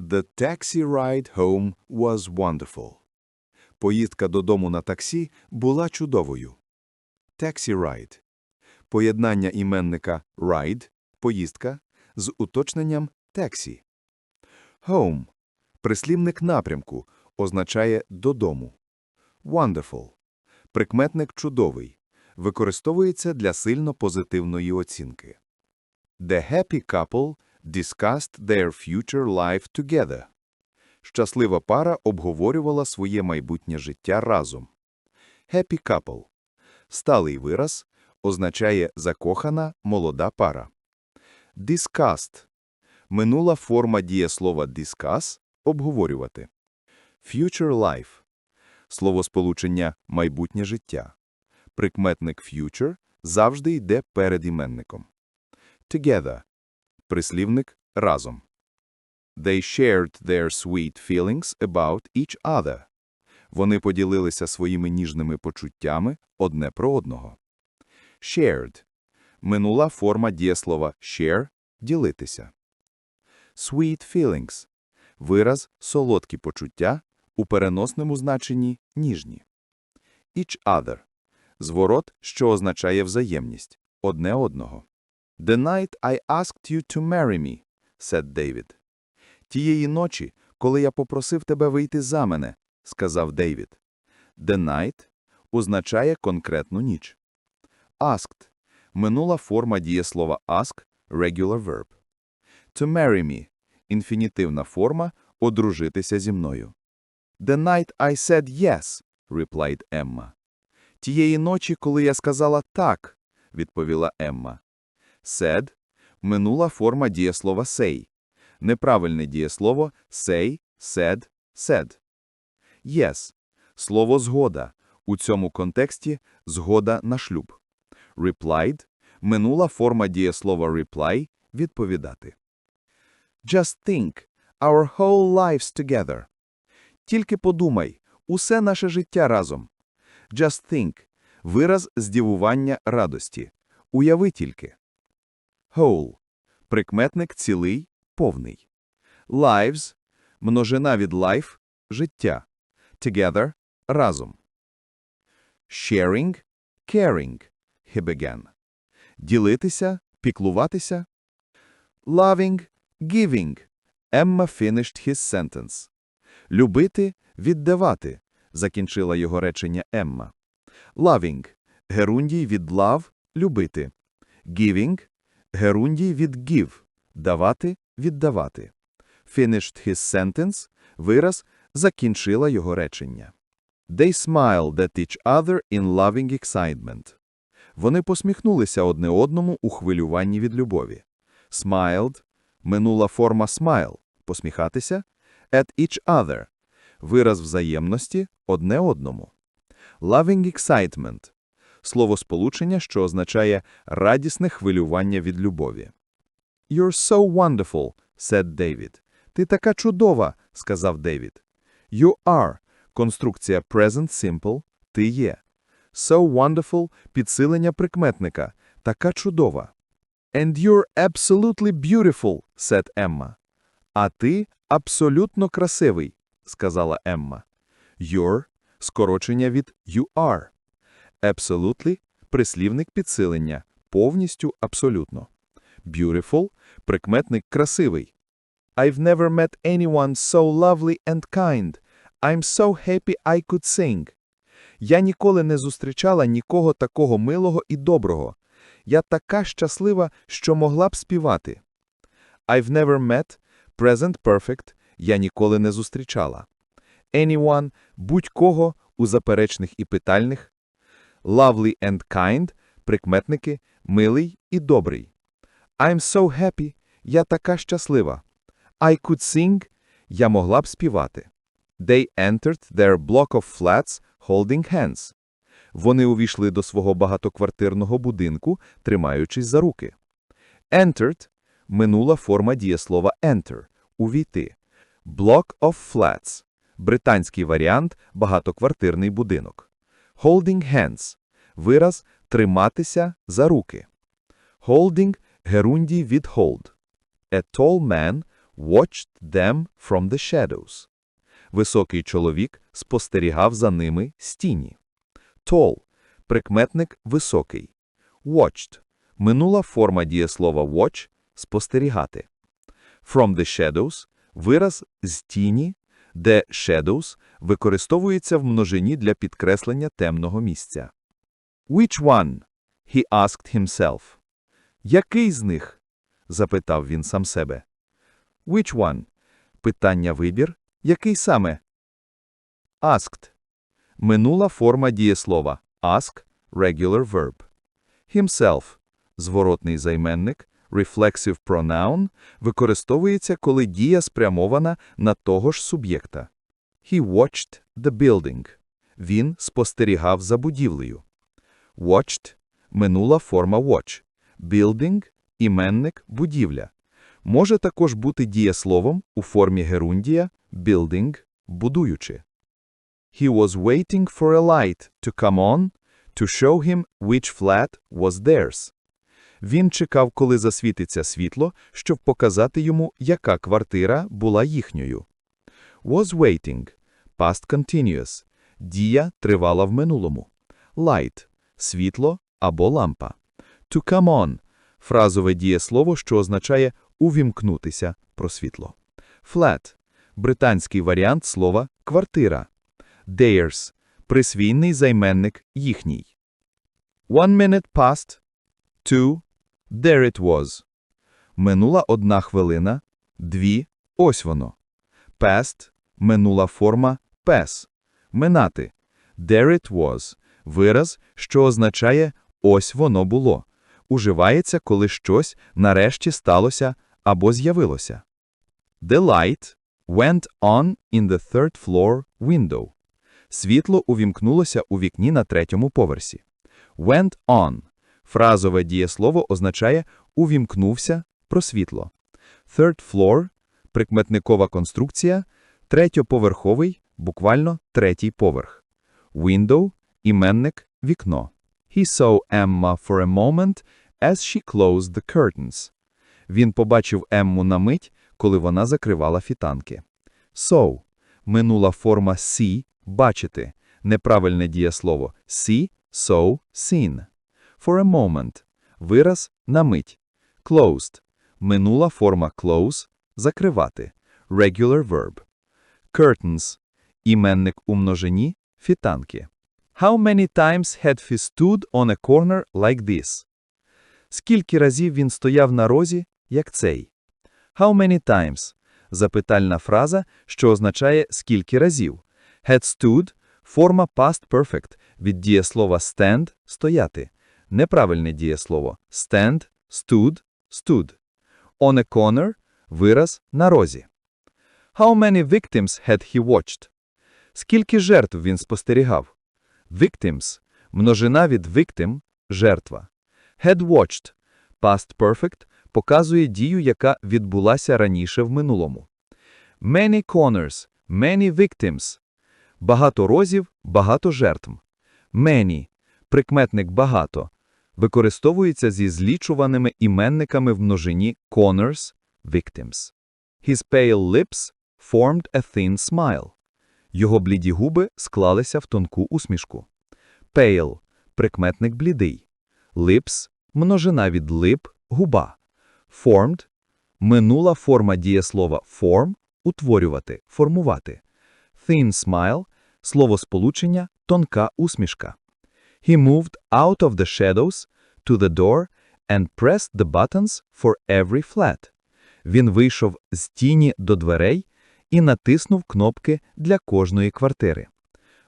The taxi ride home was wonderful. Поїздка додому на таксі була чудовою. Taxi ride – поєднання іменника ride – поїздка з уточненням taxi. Home – прислівник напрямку, означає «додому». Wonderful – прикметник чудовий, використовується для сильно позитивної оцінки. The happy couple discussed their future life together. Щаслива пара обговорювала своє майбутнє життя разом. Happy couple – сталий вираз, означає закохана молода пара. Discussed – минула форма дієслова discuss – обговорювати. Future life – словосполучення майбутнє життя. Прикметник future завжди йде перед іменником. Together – прислівник разом. They shared their sweet feelings about each other. Вони поділилися своїми ніжними почуттями одне про одного. Shared – минула форма дієслова share – ділитися. Sweet feelings – вираз солодкі почуття, у переносному значенні ніжні. Each other – зворот, що означає взаємність, одне одного. The night I asked you to marry me, said David. Тієї ночі, коли я попросив тебе вийти за мене, сказав Дейвід. The night означає конкретну ніч. Asked – минула форма дієслова ask – regular verb. To marry me – інфінітивна форма одружитися зі мною. The night I said yes, replied Emma. Тієї ночі, коли я сказала так, відповіла Емма. Said – минула форма дієслова say. Неправильне дієслово say, said, said. Yes – слово згода. У цьому контексті згода на шлюб. Replied – минула форма дієслова reply – відповідати. Just think – our whole lives together. Тільки подумай – усе наше життя разом. Just think – вираз здивування радості. Уяви тільки. Whole – прикметник цілий, повний. Lives – множина від life – життя. Together – разом. Sharing – caring – he began. Ділитися – піклуватися. Loving – giving – Emma finished his sentence. Любити – віддавати – закінчила його речення Емма. Loving – герундій від love – любити. Giving – герундій від give – давати – віддавати. Finished his sentence – вираз закінчила його речення. They smiled at each other in loving excitement. Вони посміхнулися одне одному у хвилюванні від любові. Smiled – минула форма smile – посміхатися. At each other – вираз взаємності одне одному. Loving excitement – словосполучення, що означає радісне хвилювання від любові. You're so wonderful, said David. Ти така чудова, сказав Девід. You are – конструкція present simple – ти є. So wonderful – підсилення прикметника – така чудова. And you're absolutely beautiful, said Emma. А ти абсолютно красивий, сказала Емма. You're – скорочення від you are. Absolutely – прислівник підсилення, повністю абсолютно. Beautiful – прикметник красивий. I've never met anyone so lovely and kind. I'm so happy I could sing. Я ніколи не зустрічала нікого такого милого і доброго. Я така щаслива, що могла б співати. I've never met, present perfect, я ніколи не зустрічала. Anyone, будь-кого у заперечних і питальних. Lovely and kind, прикметники, милий і добрий. I'm so happy, я така щаслива. I could sing, я могла б співати. They entered their block of flats holding hands. Вони увійшли до свого багатоквартирного будинку, тримаючись за руки. Entered – минула форма дієслова enter – увійти. Block of flats – британський варіант – багатоквартирний будинок. Holding hands – вираз триматися за руки. Holding – герундій від hold. A tall man watched them from the shadows. Високий чоловік спостерігав за ними з тіні. Tall – прикметник високий. Watched – минула форма дієслова watch – спостерігати. From the shadows – вираз з тіні, де shadows використовується в множині для підкреслення темного місця. Which one? He asked himself. Який з них? запитав він сам себе. Which one? Питання вибір. Який саме? Asked. Минула форма дієслова ask – regular verb. Himself – зворотний займенник, reflexive pronoun, використовується, коли дія спрямована на того ж суб'єкта. He watched the building. Він спостерігав за будівлею. Watched – минула форма watch. Building – іменник, будівля. Може також бути дієсловом у формі герундія building – будуючи. He was waiting for a light to come on to show him which flat was theirs. Він чекав, коли засвітиться світло, щоб показати йому, яка квартира була їхньою. Was waiting – past continuous. Дія тривала в минулому. Light – світло або лампа. To come on – фразове дієслово, що означає увімкнутися про світло. Flat – британський варіант слова квартира. Theirs – присвійний займенник їхній. One minute past. Two. There it was. Минула одна хвилина. Дві. Ось воно. Past – минула форма pass. Минати. There it was – вираз, що означає «ось воно було». Уживається, коли щось нарешті сталося або з'явилося. The light went on in the third floor window. Світло увімкнулося у вікні на третьому поверсі. Went on. Фразове дієслово означає «увімкнувся» про світло. Third floor – прикметникова конструкція, третьоповерховий, буквально третій поверх. Window – іменник, вікно. He saw Emma for a moment as she closed the curtains. Він побачив Емму на мить, коли вона закривала фітанки. So – минула форма see – бачити, неправильне дієслово see, so, seen. For a moment – вираз на мить. Closed – минула форма close – закривати, regular verb. Curtains – іменник у множині, фітанки. How many times had he stood on a corner like this? Скільки разів він стояв на розі, як цей? How many times – запитальна фраза, що означає скільки разів. Had stood – форма past perfect від дієслова stand – стояти. Неправильне дієслово stand – stood – stood. On a corner – вираз на розі. How many victims had he watched? Скільки жертв він спостерігав? Victims – множина від victim – жертва. Had watched – past perfect – показує дію, яка відбулася раніше в минулому. Many corners – many victims. Багато розів – багато жертв. Many – прикметник багато. Використовується зі злічуваними іменниками в множині corners – victims. His pale lips formed a thin smile. Його бліді губи склалися в тонку усмішку. Pale – прикметник блідий. Lips – множина від lip – губа. Formed – минула форма дієслова form – утворювати, формувати. Thin smile – словосполучення тонка усмішка. He moved out of the shadows to the door and pressed the buttons for every flat. Він вийшов з тіні до дверей і натиснув кнопки для кожної квартири.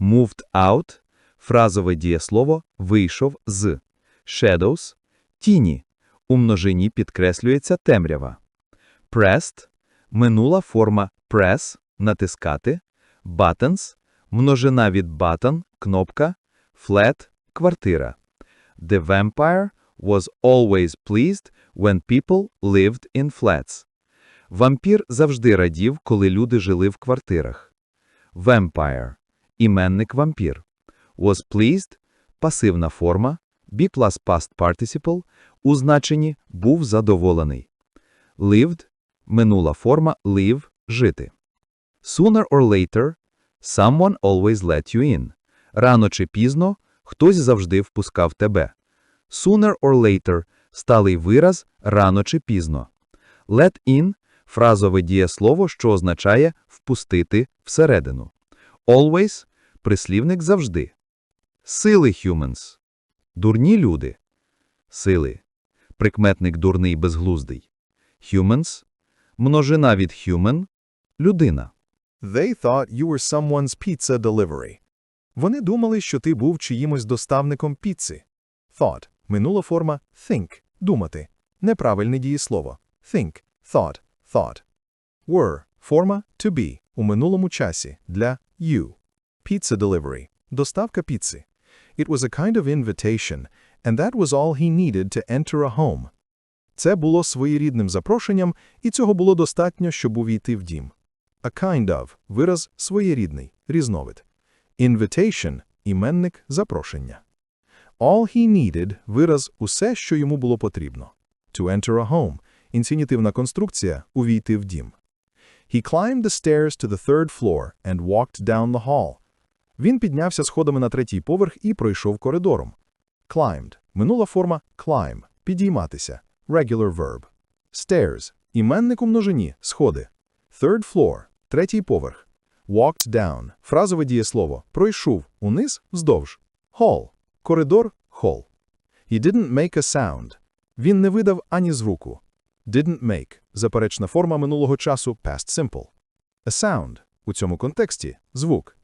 Moved out – фразове дієслово «вийшов з». Shadows – тіні. У множині підкреслюється темрява. Pressed – минула форма press – натискати. Buttons – множина від button – кнопка. Flat – квартира. The vampire was always pleased when people lived in flats. Вампір завжди радів, коли люди жили в квартирах. Vampire – іменник вампір. Was pleased – пасивна форма. Be plus past participle – у значенні «був задоволений». Lived минула форма live – жити. Sooner or later – someone always let you in. Рано чи пізно хтось завжди впускав тебе. Sooner or later – сталий вираз рано чи пізно. Let in – фразове дієслово, що означає впустити всередину. Always – прислівник завжди. Сили humans – дурні люди. Сили – прикметник дурний безглуздий. Humans – множина від human – людина. They thought you were someone's pizza delivery. Вони думали, що ти був чиїмось доставником піци. Thought – минула форма think – думати. Неправильне дієслово. Think, thought, thought. Were – форма to be у минулому часі для you. Pizza delivery – доставка піци. It was a kind of invitation, and that was all he needed to enter a home. Це було своєрідним запрошенням, і цього було достатньо, щоб увійти в дім. A kind of – вираз своєрідний, різновид. Invitation – іменник запрошення. All he needed – вираз усе, що йому було потрібно. To enter a home – інфінітивна конструкція – увійти в дім. He climbed the stairs to the third floor and walked down the hall. Він піднявся сходами на третій поверх і пройшов коридором. Climbed – минула форма climb – підійматися, regular verb. Stairs – іменник у множині, сходи. Third floor – третій поверх. Walked down – фразове дієслово, пройшов, униз, вздовж. Hall – коридор, hall. He didn't make a sound. Він не видав ані звуку. Didn't make – заперечна форма минулого часу past simple. A sound – у цьому контексті – звук.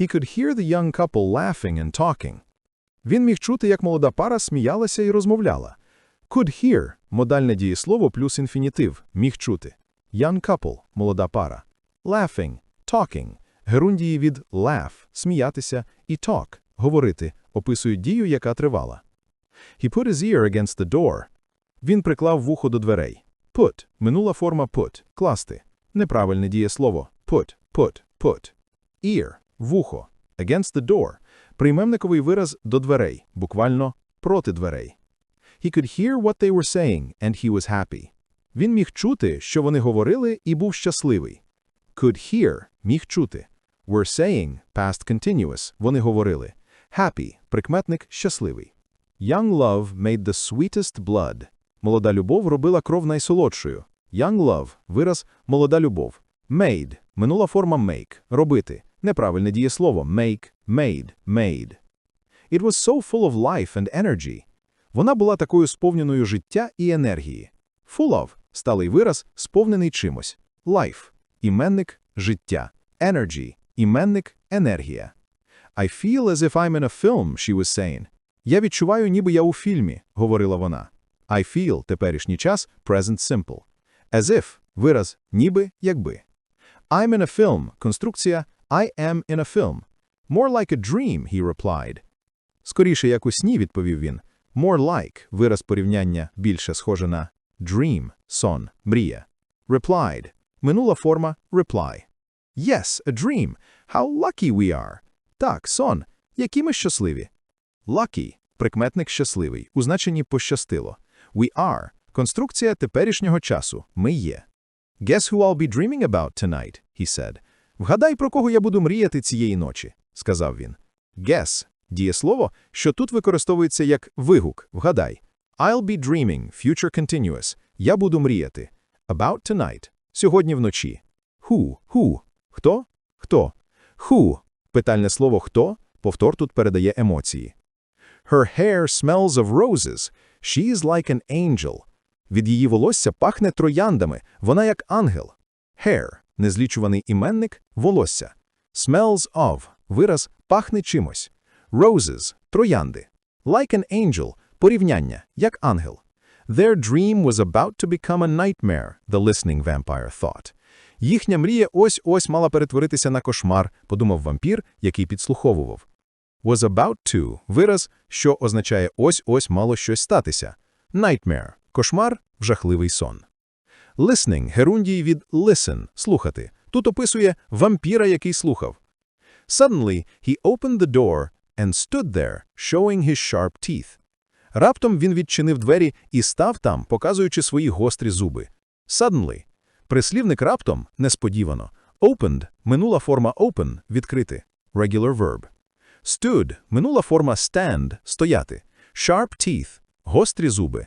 He could hear the young couple laughing and talking. Він міг чути, як молода пара сміялася і розмовляла. Could hear – модальне дієслово плюс інфінітив – міг чути. Young couple – молода пара. Laughing – talking – герундії від laugh – сміятися і talk – говорити, описують дію, яка тривала. He put his ear against the door. Він приклав вухо до дверей. Put – минула форма put – класти. Неправильне дієслово put, put, put. Ear – вухо. Against the door – прийменниковий вираз до дверей, буквально проти дверей. He could hear what they were saying, and he was happy. Він міг чути, що вони говорили, і був щасливий. Could hear – міг чути. Were saying – past continuous – вони говорили. Happy – прикметник щасливий. Young love made the sweetest blood. Молода любов робила кров найсолодшою. Young love – вираз молода любов. Made – минула форма make – робити. Неправильне дієслово make, made, made. It was so full of life and energy. Вона була такою сповненою життя і енергії. Full of – сталий вираз, сповнений чимось. Life – іменник, життя. Energy – іменник, енергія. I feel as if I'm in a film, she was saying. Я відчуваю, ніби я у фільмі, говорила вона. I feel – теперішній час, present simple. As if – вираз, ніби, якби. I'm in a film – конструкція I am in a film. More like a dream, he replied. Скоріше, як у сні, відповів він. More like – вираз порівняння більше схоже на dream – сон, мрія. Replied – минула форма reply. Yes, a dream. How lucky we are. Так, сон. Які ми щасливі. Lucky – прикметник щасливий, у значенні пощастило. We are – конструкція теперішнього часу. Ми є. Guess who I'll be dreaming about tonight, he said. Вгадай, про кого я буду мріяти цієї ночі, сказав він. Guess – дієслово, що тут використовується як вигук, вгадай. I'll be dreaming, future continuous. Я буду мріяти. About tonight. Сьогодні вночі. Who? Who? Хто? Хто? Who? Питальне слово «хто» повтор тут передає емоції. Her hair smells of roses. She is like an angel. Від її волосся пахне трояндами. Вона як ангел. Hair – незлічуваний іменник, волосся. Smells of – вираз пахне чимось. Roses – троянди. Like an angel – порівняння, як ангел. Their dream was about to become a nightmare, the listening vampire thought. Їхня мрія ось-ось мала перетворитися на кошмар, подумав вампір, який підслуховував. Was about to – вираз, що означає ось-ось мало щось статися. Nightmare – кошмар, жахливий сон. Listening – герундій від listen – слухати. Тут описує вампіра, який слухав. Suddenly, he opened the door and stood there, showing his sharp teeth. Раптом він відчинив двері і став там, показуючи свої гострі зуби. Suddenly. Прислівник раптом – несподівано. Opened – минула форма open – відкрити. Regular verb. Stood – минула форма stand – стояти. Sharp teeth – гострі зуби.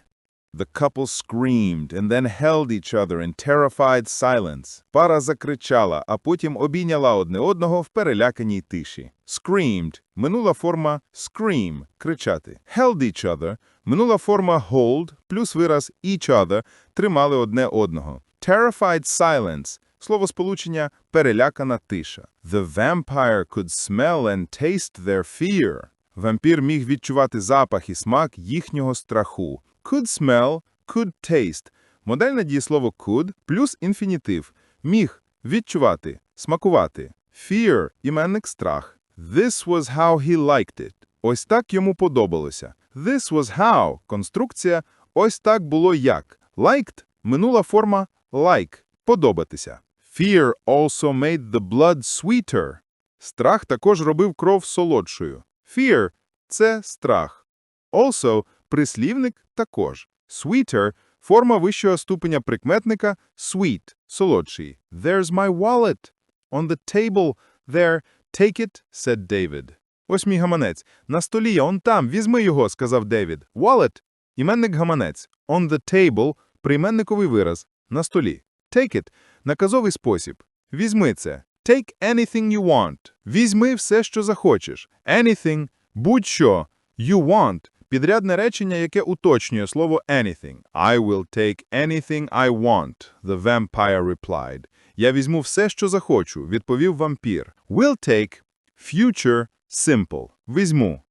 The couple screamed and then held each other in terrified silence. Пара закричала, а потім обійняла одне одного в переляканій тиші. Screamed – минула форма scream – кричати. Held each other – минула форма hold плюс вираз each other – тримали одне одного. Terrified silence – словосполучення перелякана тиша. The vampire could smell and taste their fear. Вампір міг відчувати запах і смак їхнього страху. Could smell, could taste. Модельне дієслово could плюс інфінітив. Міг відчувати, смакувати. Fear – іменник страх. This was how he liked it. Ось так йому подобалося. This was how – конструкція. Ось так було як. Liked – минула форма like – подобатися. Fear also made the blood sweeter. Страх також робив кров солодшою. Fear – це страх. Also – прислівник також. Sweeter – форма вищого ступеня прикметника sweet – солодший. There's my wallet. On the table there. Take it, said David. Ось мій гаманець. На столі, он там, візьми його, сказав Девід. Wallet – іменник гаманець. On the table – прийменниковий вираз. На столі. Take it – наказовий спосіб. Візьми це. Take anything you want. Візьми все, що захочеш. Anything – будь-що. You want – підрядне речення, яке уточнює слово anything. I will take anything I want, the vampire replied. Я візьму все, що захочу, відповів вампір. Will take – future simple. Візьму.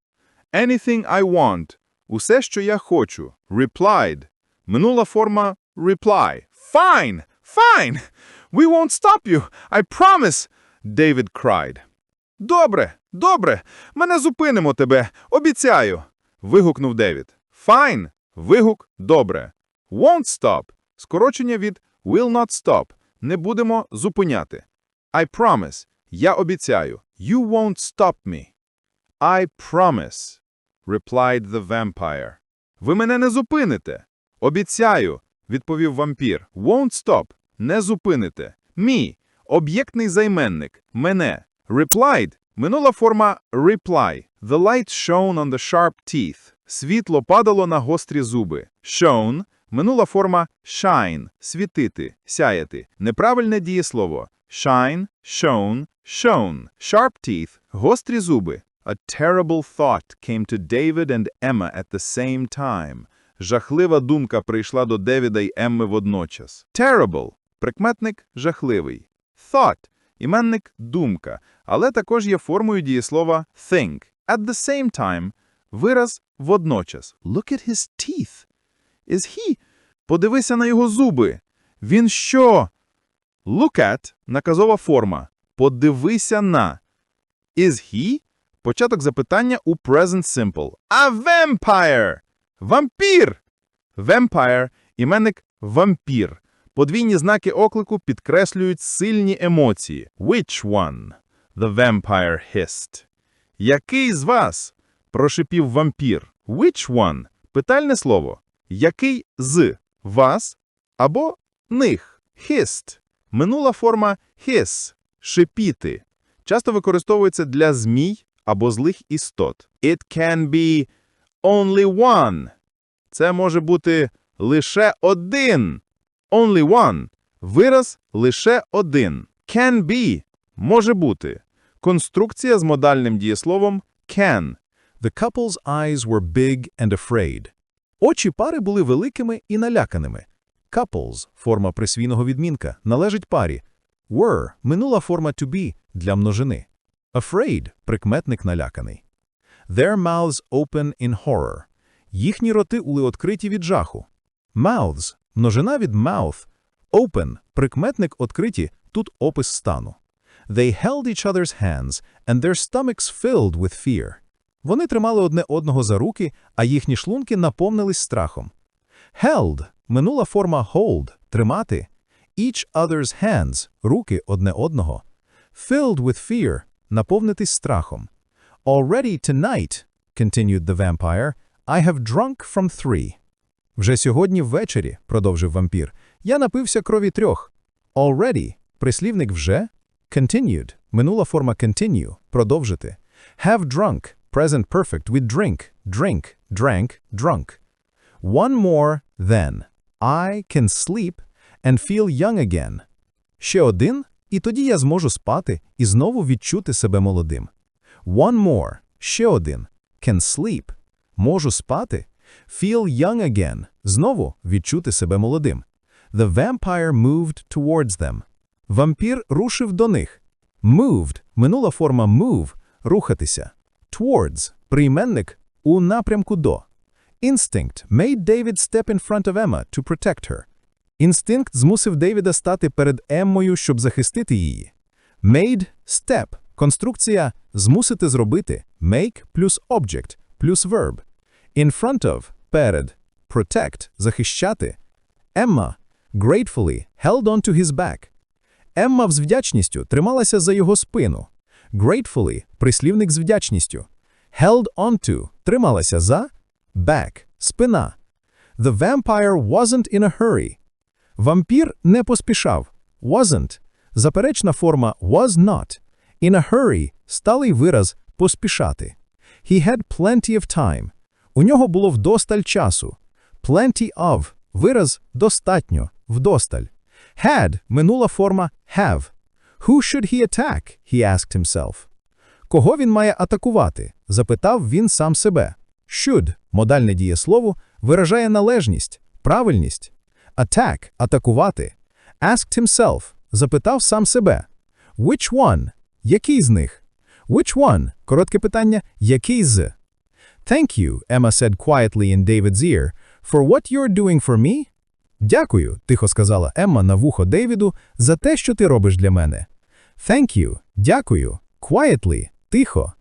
Anything I want – усе, що я хочу. Replied – минула форма reply. Fine! Fine! We won't stop you! I promise! David cried. Добре, добре, ми не зупинимо тебе, обіцяю. Вигукнув Девід. Fine. Вигук добре. Won't stop. Скорочення від will not stop. Не будемо зупиняти. I promise. Я обіцяю. You won't stop me. I promise, replied the vampire. Ви мене не зупините. Обіцяю, відповів вампір. Won't stop. Не зупините. Me. Об'єктний займенник. Мене. Replied. Минула форма reply. The light shone on the sharp teeth. Світло падало на гострі зуби. Shone. Минула форма shine. Світити, сяяти. Неправильне дієслово. Shine, shone, shone. Sharp teeth. Гострі зуби. A terrible thought came to David and Emma at the same time. Жахлива думка прийшла до Девіда й Емми водночас. Terrible – прикметник жахливий. Thought – іменник думка, але також є формою дієслова think. At the same time – вираз водночас. Look at his teeth. Is he? Подивися на його зуби. Він що? Look at – наказова форма. Подивися на. Is he? Початок запитання у present simple. A vampire! Вампір! Vampire – іменник вампір. Подвійні знаки оклику підкреслюють сильні емоції. Which one? The vampire hissed. Який з вас? Прошипів вампір. Which one? Питальне слово. Який з вас або них? Hissed. Минула форма hiss – шипіти. Часто використовується для змій або злих істот. It can be only one. Це може бути лише один. Only one. Вираз лише один. Can be – може бути. Конструкція з модальним дієсловом can. The couple's eyes were big and afraid. Очі пари були великими і наляканими. Couples – форма присвійного відмінка, належить парі. Were – минула форма to be для множини. Afraid – прикметник наляканий. Their mouths open in horror. Їхні роти були відкриті від жаху. Mouths – множина від mouth. Open – прикметник відкриті, тут опис стану. They held each other's hands, and their stomachs filled with fear. Вони тримали одне одного за руки, а їхні шлунки наповнились страхом. Held – минула форма hold – тримати. Each other's hands – руки одне одного. Filled with fear – наповнитись страхом. Already tonight, continued the vampire, I have drunk from three. Вже сьогодні ввечері, продовжив вампір, я напився крові трьох. Already – прислівник вже. Continued – минула форма continue – продовжити. Have drunk – present perfect with drink, drink, drank, drunk. One more then. I can sleep and feel young again. Ще один, і тоді я зможу спати і знову відчути себе молодим. One more. Ще один. Can sleep. Можу спати. Feel young again. Знову відчути себе молодим. The vampire moved towards them. Вампір рушив до них. Moved – минула форма move – рухатися. Towards – прийменник у напрямку до. Instinct made David step in front of Emma to protect her. Інстинкт змусив Дейвіда стати перед Еммою, щоб захистити її. Made – step. Конструкція «змусити зробити» – make плюс object плюс verb. In front of – перед. Protect – захищати. Emma gratefully held on to his back. Емма з вдячністю трималася за його спину. Gratefully – прислівник з вдячністю. Held onto – трималася за. Back – спина. The vampire wasn't in a hurry. Вампір не поспішав. Wasn't – заперечна форма was not. In a hurry – сталий вираз поспішати. He had plenty of time. У нього було вдосталь часу. Plenty of – вираз достатньо, вдосталь. Had – минула форма have. Who should he attack? He asked himself. Кого він має атакувати? Запитав він сам себе. Should – модальне дієслово, виражає належність, правильність. Attack – атакувати. Asked himself – запитав сам себе. Which one? Який з них? Which one? Коротке питання. Який з? Thank you, Emma said quietly in David's ear, for what you're doing for me. Дякую, тихо сказала Емма на вухо Дейвіду, за те, що ти робиш для мене. Thank you, дякую, quietly, тихо.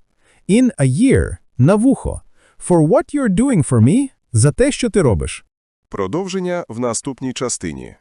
In a year, на вухо. For what you're doing for me, за те, що ти робиш. Продовження в наступній частині.